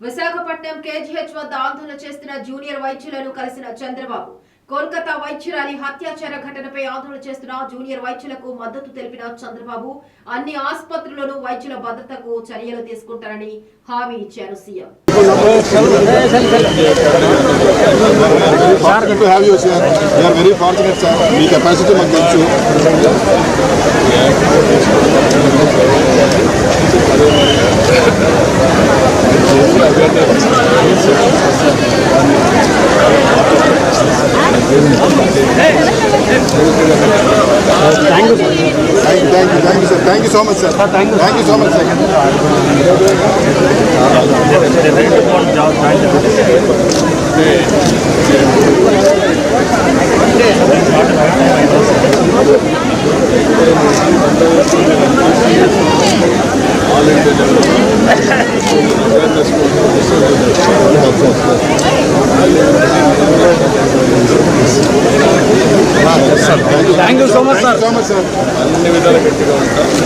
Visakhapatnam KGH వద్ద ఆందోళన చేస్తున్న జూనియర్ వైద్యులను కలిసిన చంద్రబాబు కోల్కతా వైద్యురాలి హత్యాచార ఘటనపై ఆందోళన చేస్తున్న జూనియర్ వైద్యులకు మద్దతు తెలిపిన చంద్రబాబు అన్ని ఆసుపత్రుల్లోనూ వైద్యుల భద్రతకు చర్యలు తీసుకుంటారని హామీ ఇచ్చారు CM. To have you sir very fortunate sir me capacity మాకు తెలుసు. Thank you thank you thank you sir thank you so much sir thank you so much sir thank you so much sir so much sir